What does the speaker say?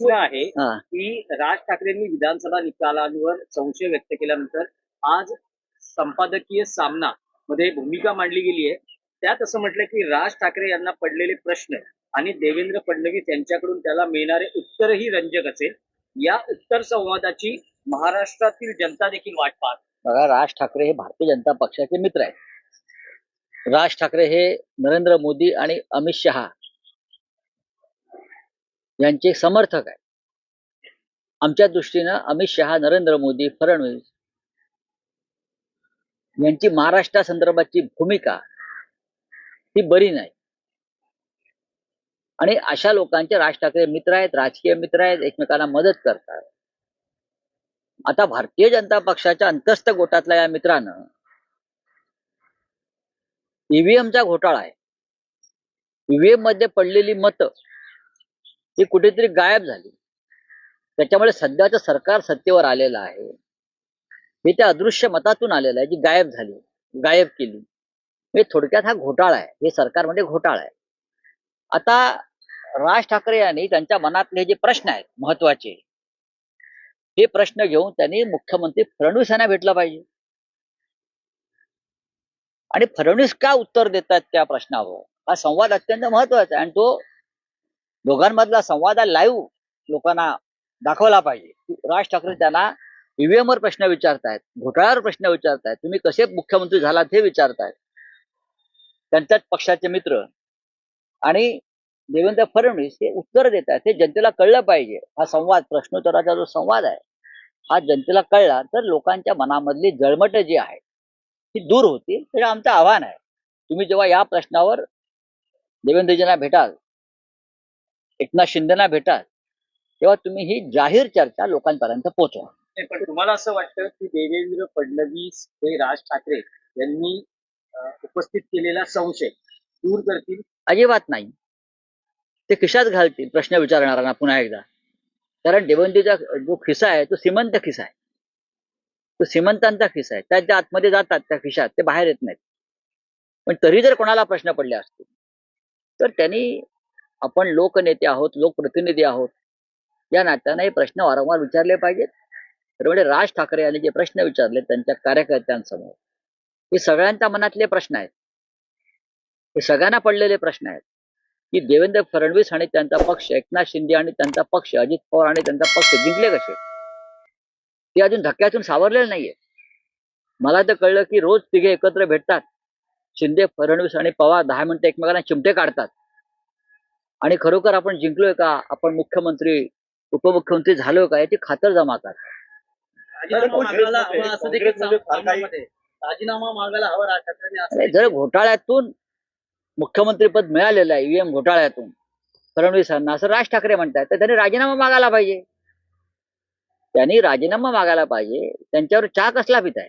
प्रश्न आहे हा. की राज ठाकरेंनी विधानसभा निकालांवर संशय व्यक्त केल्यानंतर आज संपादकीय सामना मध्ये भूमिका मांडली गेली आहे. त्यात असं म्हटलं की राज ठाकरे यांना पडलेले प्रश्न आणि देवेंद्र फडणवीस यांच्याकडून त्याला मिळणारे उत्तरही रंजक असेल. या उत्तर संवादाची महाराष्ट्रातील जनता देखील वाट पाहत. बघा राज ठाकरे हे भारतीय जनता पक्षाचे मित्र आहेत. राज ठाकरे हे नरेंद्र मोदी आणि अमित शहा यांचे समर्थक आहेत. आमच्या दृष्टीनं अमित शहा नरेंद्र मोदी फडणवीस यांची महाराष्ट्रासंदर्भातची भूमिका ही बरी नाही. आणि अशा लोकांचे राज ठाकरे मित्र आहेत राजकीय मित्र आहेत एकमेकांना मदत करतात. आता भारतीय जनता पक्षाच्या अंतस्थ गोटातल्या या मित्रानं ईव्हीएमचा घोटाळा आहे. ईव्हीएममध्ये पडलेली मतं ही कुठेतरी गायब झाली. त्याच्यामुळे सध्याचं सरकार सत्तेवर आलेलं आहे. हे त्या अदृश्य मतातून आलेलं आहे जी गायब झाली गायब केली. हे थोडक्यात हा घोटाळा आहे. हे सरकारमध्ये म्हणजे घोटाळा आहे. आता राज ठाकरे यांनी त्यांच्या मनातले जे प्रश्न आहेत महत्त्वाचे हे प्रश्न घेऊन त्यांनी मुख्यमंत्री फडणवीस यांना भेटला पाहिजे. आणि फडणवीस का उत्तर देतात त्या प्रश्नावर? हा संवाद अत्यंत महत्त्वाचा आहे. आणि तो दोघांमधला संवाद लाईव्ह लोकांना दाखवला पाहिजे. की राज ठाकरे त्यांना ईव्हीएम वर प्रश्न विचारतायत घोटाळ्यावर प्रश्न विचारतायत तुम्ही कसे मुख्यमंत्री झालात हे विचारतायत. त्यांच्याच पक्षाचे मित्र आणि देवेंद्र फडणवीस हे उत्तर देत आहेत हे जनतेला कळलं पाहिजे. हा संवाद प्रश्नोत्तराचा जो संवाद आहे हा जनतेला कळला तर लोकांच्या मनामधली जळमट जी आहे ती दूर होतील. तर आमचं आव्हान आहे. तुम्ही जेव्हा या प्रश्नावर देवेंद्रजींना भेटाल एकनाथ शिंदेना भेटाल तेव्हा तुम्ही ही जाहीर चर्चा लोकांपर्यंत पोहोचवा. पण तुम्हाला असं वाटतं की देवेंद्र फडणवीस हे राज ठाकरे यांनी उपस्थित केलेला संशय दूर करतील? अजिबात नाही. ते खिशात घालतील प्रश्न विचारणाऱ्यांना पुन्हा एकदा. कारण देवंतीचा जो खिसा आहे तो श्रीमंत खिसा आहे. तो श्रीमंतांचा खिसा आहे. त्याच्या आतमध्ये जातात त्या खिशात ते बाहेर येत नाहीत. पण तरी जर कोणाला प्रश्न पडले असतील तर त्यांनी आपण लोकनेते आहोत लोकप्रतिनिधी आहोत या नात्यानं हे प्रश्न वारंवार विचारले पाहिजेत. तर म्हणजे राज ठाकरे यांनी जे प्रश्न विचारले त्यांच्या कार्यकर्त्यांसमोर हे सगळ्यांच्या मनातले प्रश्न आहेत. हे सगळ्यांना पडलेले प्रश्न आहेत. की देवेंद्र फडणवीस आणि त्यांचा पक्ष एकनाथ शिंदे आणि त्यांचा पक्ष अजित पवार आणि त्यांचा पक्ष जिंकले कसे? ते अजून धक्क्यातून सावरलेले नाहीये. मला तर कळलं की रोज तिघे एकत्र भेटतात. शिंदे फडणवीस आणि पवार दहा मिनिटं एकमेकांना चिमटे काढतात. आणि खरोखर आपण जिंकलोय का? आपण मुख्यमंत्री उपमुख्यमंत्री झालोय का? याची खातर जमा करतात राजीनामा मागायला हवा राज अरे जर घोटाळ्यातून मुख्यमंत्रीपद मिळालेलं आहे ईव्हीएम घोटाळ्यातून फडणवीसांना असं राज ठाकरे म्हणतात तर त्यांनी राजीनामा मागायला पाहिजे. त्यांनी राजीनामा मागायला पाहिजे. त्यांच्यावर चहा कसला पित आहे